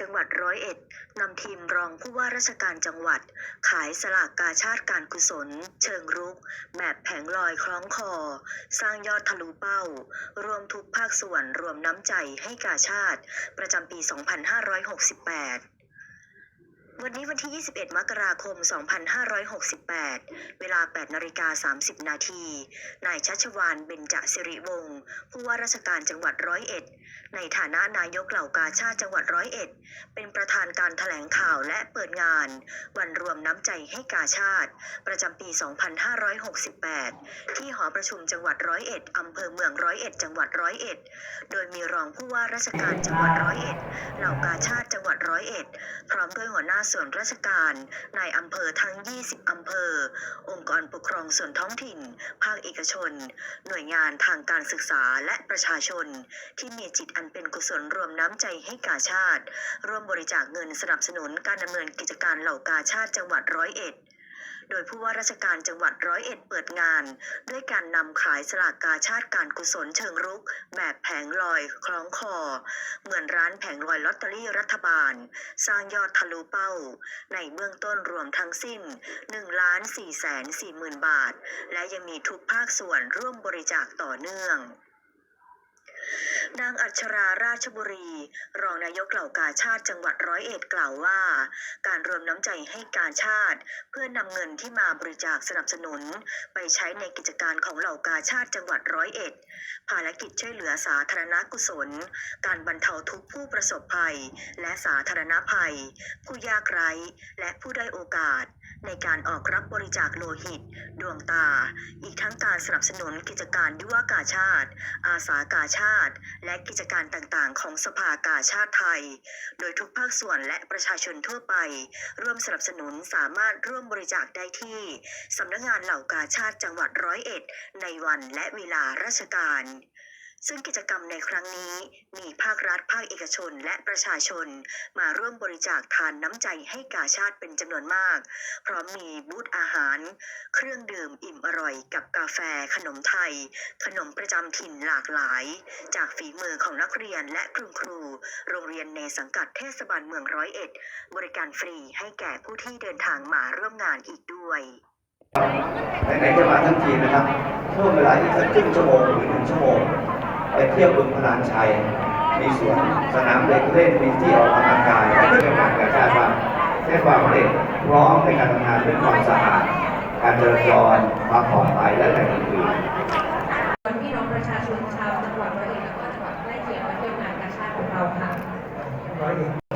จังหวัดร้อยเอ็ดนำทีมรองผู้ว่าราชการจังหวัด ขายสลากกาชาติการกุศล เชิงรุก แบบแผงลอยคล้องคอ สร้างยอดทะลุเป้า รวมทุกภาคส่วนรวมน้ำใจให้กาชาติ ประจำปี 2568 วันนี้วันที่ 21 มกราคม 2568 เวลา 8นาฬิกา 30 นาที นายชัชวานเบญจสิริวงศ์ ผู้ว่าราชการจังหวัดร้อยเอ็ด ในฐานะนายกเหล่ากาชาติจังหวัดร้อยเอ็ด เป็นประธานการแถลงข่าวและเปิดงาน วันรวมน้ำใจให้กาชาติ ประจำปี 2568 ที่หอประชุมจังหวัดร้อยเอ็ดอำเภอเมืองร้อยเอ็ด จังหวัดร้อยเอ็ด โดยมีรองผู้ว่าราชการจังหวัดร้อยเอ็ด เหล่ากาชาติจังหวัดร้อยเอ็ด พร้อมด้วยหัวหน้าส่วนราชการนายอำเภอทั้ง 20 อำเภอ องค์กรปกครองส่วนท้องถิ่น ภาคเอกชน หน่วยงานทางการศึกษาและประชาชน ที่มีจิตอันเป็นกุศลรวมน้ำใจให้กาชาติ ร่วมบริจาคเงินสนับสนุนการดำเนินกิจการเหล่ากาชาติจังหวัดร้อยเอ็ด โดยผู้ว่าราชการจังหวัดร้อยเอ็ดเปิดงาน ด้วยการนำขายสลากกาชาติการกุศลเชิงรุก แบบแผงลอยคล้องคอ เหมือนร้านแผงลอยลอตเตอรี่รัฐบาล สร้างยอดทะลุเป้า ในเบื้องต้นรวมทั้งสิ้น1ล้าน4แสน4หมื่นบาท และยังมีทุกภาคส่วนร่วมบริจาคต่อเนื่อง นางอัชราราชบุรี รองนายกเหล่ากาชาติจังหวัดร้อยเอ็ดกล่าวว่า การรวมน้ำใจให้กาชาติ เพื่อนำเงินที่มาบริจาคสนับสนุน ไปใช้ในกิจการของเหล่ากาชาติจังหวัดร้อยเอ็ดภารกิจช่วยเหลือสาธารณกุศล การบรรเทาทุกผู้ประสบภัย และสาธารณภัย ผู้ยากไร้ และผู้ได้โอกาส ในการออกรับบริจาคโลหิต ดวงตา อีกทั้งการสนับสนุนกิจการยุวกาชาติ อาสากาชาติและกิจการต่างๆ ของสภากาชาติไทย โดยทุกภาคส่วนและประชาชนทั่วไป ร่วมสนับสนุนสามารถร่วมบริจาคได้ที่สำนักงานเหล่ากาชาติจังหวัดร้อยเอ็ดในวันและเวลาราชการ ซึ่งกิจกรรมในครั้งนี้ มีภาครัฐภาคเอกชนและประชาชน มาร่วมบริจาคทานน้ำใจให้กาชาติเป็นจำนวนมาก พร้อมมีบูธอาหาร เครื่องดื่มอิ่มอร่อยกับกาแฟ ขนมไทย ขนมประจำถิ่นหลากหลาย จากฝีมือของนักเรียนและคุณครู โรงเรียนในสังกัดเทศบาลเมืองร้อยเอ็ด บริการฟรีให้แก่ผู้ที่เดินทางมาร่วมงานอีกด้วยไหนๆจะมาทั้งทีนะครับเพิ่มเวลาอีกสักครึ่งชั่วโมงหรือหนึ่งชั่วโมง ไปเที่ยวบึงพลานชัย มีสวนสนามเด็กเล่นมีที่ออกกำลังกายและที่เป็นการกระจายความให้ความเด็กพร้อมในการทำงานเรื่อความสะอาด การจราจรความปลอดภัยและแหล่งอื่นพี่น้องประชาชนชาวจังหวัดร้อยเอ็ดและก็จังหวัดใกล้เคียงมาเที่ยวงานกาชาติของเราค่ะ